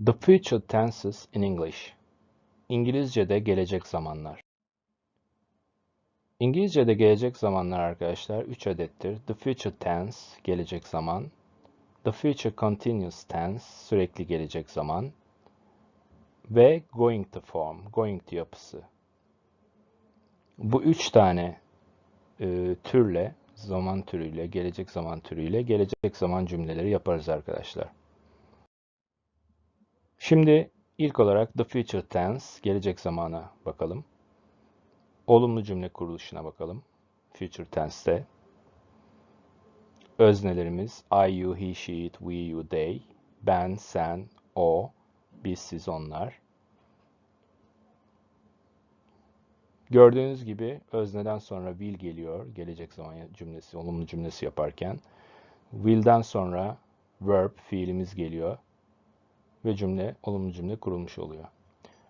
The future tenses in English. İngilizce'de gelecek zamanlar. İngilizce'de gelecek zamanlar arkadaşlar 3 adettir. The future tense gelecek zaman. The future continuous tense sürekli gelecek zaman. Ve going to form, going to yapısı. Bu üç tane e, türle, zaman türüyle, gelecek zaman türüyle gelecek zaman cümleleri yaparız arkadaşlar. Şimdi ilk olarak the future tense, gelecek zamana bakalım. Olumlu cümle kuruluşuna bakalım. Future tense'te. Öznelerimiz I, you, he, she, it, we, you, they. Ben, sen, o, biz, siz, onlar. Gördüğünüz gibi özneden sonra will geliyor. Gelecek zaman cümlesi, olumlu cümlesi yaparken. Will'den sonra verb, fiilimiz geliyor. Ve cümle, olumlu cümle kurulmuş oluyor.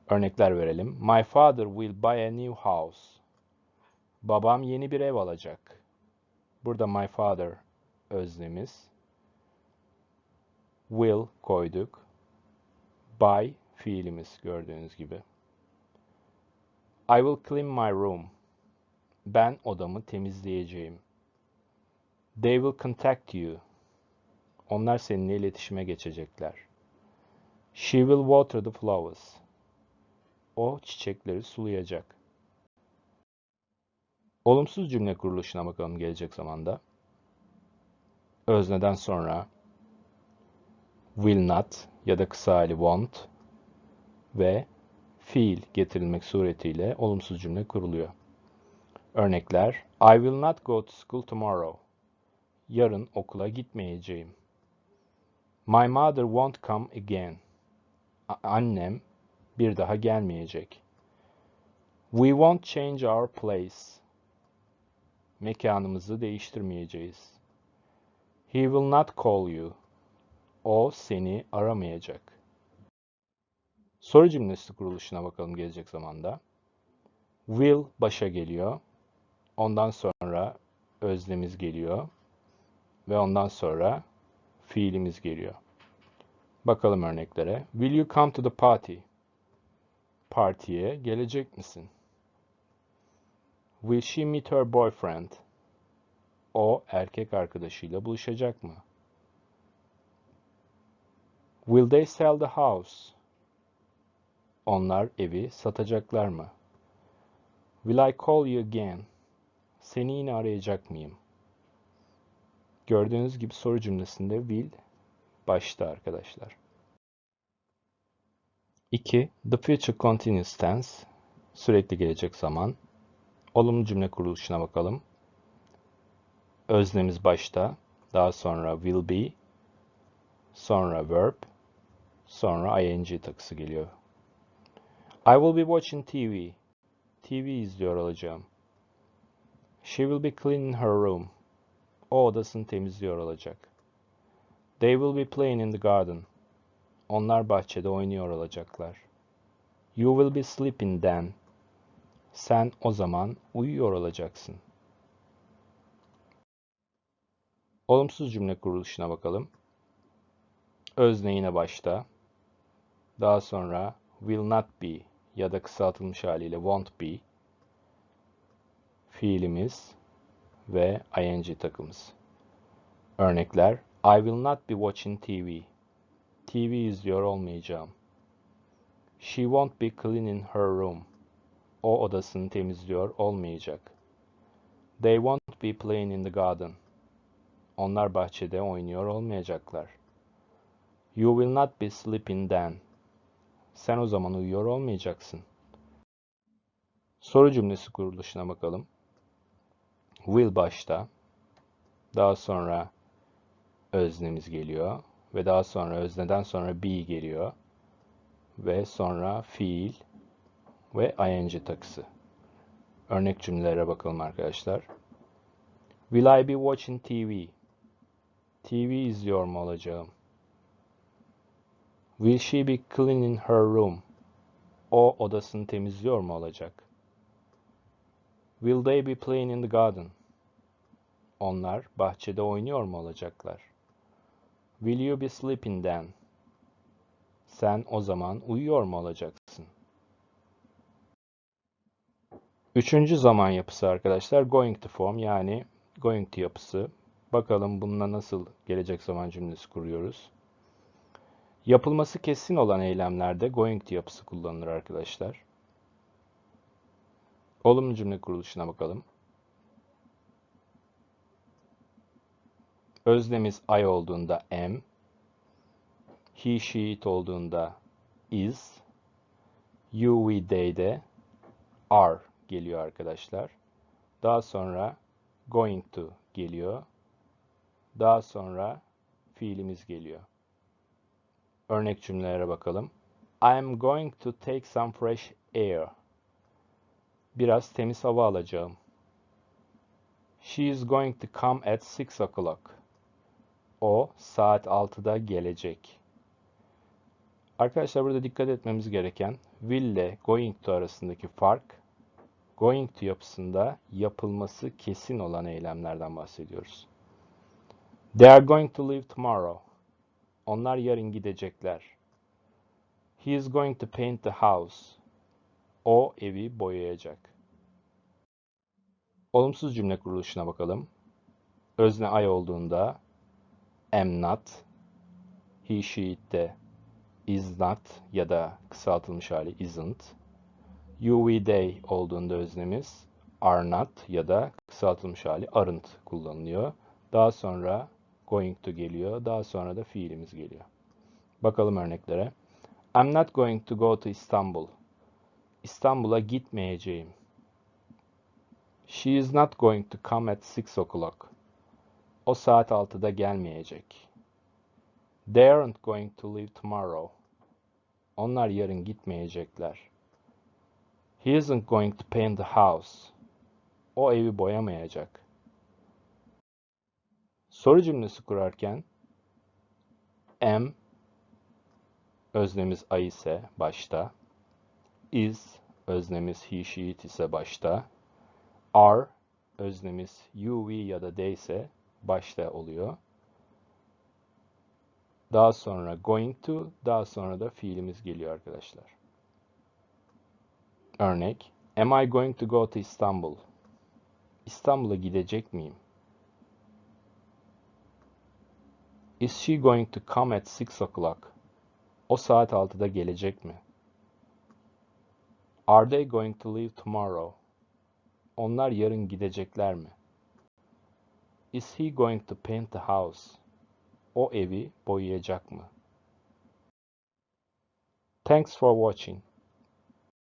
Örnekler verelim. My father will buy a new house. Babam yeni bir ev alacak. Burada my father öznemiz. Will koyduk. Buy fiilimiz gördüğünüz gibi. I will clean my room. Ben odamı temizleyeceğim. They will contact you. Onlar seninle iletişime geçecekler. She will water the flowers. O çiçekleri sulayacak. Olumsuz cümle kuruluşuna bakalım gelecek zamanda. Özneden sonra will not ya da kısa hali won't ve fiil getirilmek suretiyle olumsuz cümle kuruluyor. Örnekler I will not go to school tomorrow. Yarın okula gitmeyeceğim. My mother won't come again. Annem bir daha gelmeyecek. We won't change our place. Mekanımızı değiştirmeyeceğiz. He will not call you. O seni aramayacak. Soru cümlesi kuruluşuna bakalım gelecek zamanda. Will başa geliyor. Ondan sonra öznemiz geliyor. Ve ondan sonra fiilimiz geliyor. Bakalım örneklere. Will you come to the party? Partiye gelecek misin? Will she meet her boyfriend? O erkek arkadaşıyla buluşacak mı? Will they sell the house? Onlar evi satacaklar mı? Will I call you again? Seni yine arayacak mıyım? Gördüğünüz gibi soru cümlesinde will başta arkadaşlar. 2. The future continuous tense sürekli gelecek zaman. Olumlu cümle kuruluşuna bakalım. Öznemiz başta, daha sonra will be, sonra verb, sonra ing takısı geliyor. I will be watching TV. TV izliyor olacağım. She will be cleaning her room. O odasını temizliyor olacak. They will be playing in the garden. Onlar bahçede oynuyor olacaklar. You will be sleeping then. Sen o zaman uyuyor olacaksın. Olumsuz cümle kuruluşuna bakalım. Özne yine başta. Daha sonra will not be ya da kısaltılmış haliyle won't be fiilimiz ve ing takımız. Örnekler I will not be watching TV. TV izliyor olmayacağım. She won't be cleaning her room. O odasını temizliyor olmayacak. They won't be playing in the garden. Onlar bahçede oynuyor olmayacaklar. You will not be sleeping then. Sen o zaman uyuyor olmayacaksın. Soru cümlesi kuruluşuna bakalım. Will başta. Daha sonra öznemiz geliyor. Ve daha sonra özneden sonra be geliyor. Ve sonra fiil ve ing takısı. Örnek cümlelere bakalım arkadaşlar. Will I be watching TV? TV izliyor mu olacağım? Will she be cleaning her room? O odasını temizliyor mu olacak? Will they be playing in the garden? Onlar bahçede oynuyor mu olacaklar? Will you be sleeping then? Sen o zaman uyuyor mu olacaksın? Üçüncü zaman yapısı arkadaşlar going to form yani going to yapısı. Bakalım bununla nasıl gelecek zaman cümlesi kuruyoruz. Yapılması kesin olan eylemlerde going to yapısı kullanılır arkadaşlar. Olumlu cümle kuruluşuna bakalım. Öznemiz I olduğunda am, he, she, it olduğunda is, you, we, they'de are geliyor arkadaşlar. Daha sonra going to geliyor. Daha sonra fiilimiz geliyor. Örnek cümlelere bakalım. I am going to take some fresh air. Biraz temiz hava alacağım. She is going to come at 6 o'clock. O saat 6'da gelecek. Arkadaşlar burada dikkat etmemiz gereken will ile going to arasındaki fark going to yapısında yapılması kesin olan eylemlerden bahsediyoruz. They are going to leave tomorrow. Onlar yarın gidecekler. He is going to paint the house. O evi boyayacak. Olumsuz cümle kuruluşuna bakalım. Özne I olduğunda am not, he, she, de is not ya da kısaltılmış hali isn't. You, we, they olduğunda öznemiz are not ya da kısaltılmış hali aren't kullanılıyor. Daha sonra going to geliyor. Daha sonra da fiilimiz geliyor. Bakalım örneklere. I'm not going to go to Istanbul. İstanbul'a gitmeyeceğim. She is not going to come at 6 o'clock. O saat 6'da gelmeyecek. They aren't going to leave tomorrow. Onlar yarın gitmeyecekler. He isn't going to paint the house. O evi boyamayacak. Soru cümlesi kurarken am öznemiz I ise başta, is öznemiz he, she, it ise başta, are öznemiz you, we ya da they ise başta oluyor. Daha sonra going to, daha sonra da fiilimiz geliyor arkadaşlar. Örnek, Am I going to go to Istanbul? İstanbul'a gidecek miyim? Is she going to come at 6 o'clock? O saat 6'da gelecek mi? Are they going to leave tomorrow? Onlar yarın gidecekler mi? Is he going to paint the house? O evi boyayacak mı? Thanks for watching.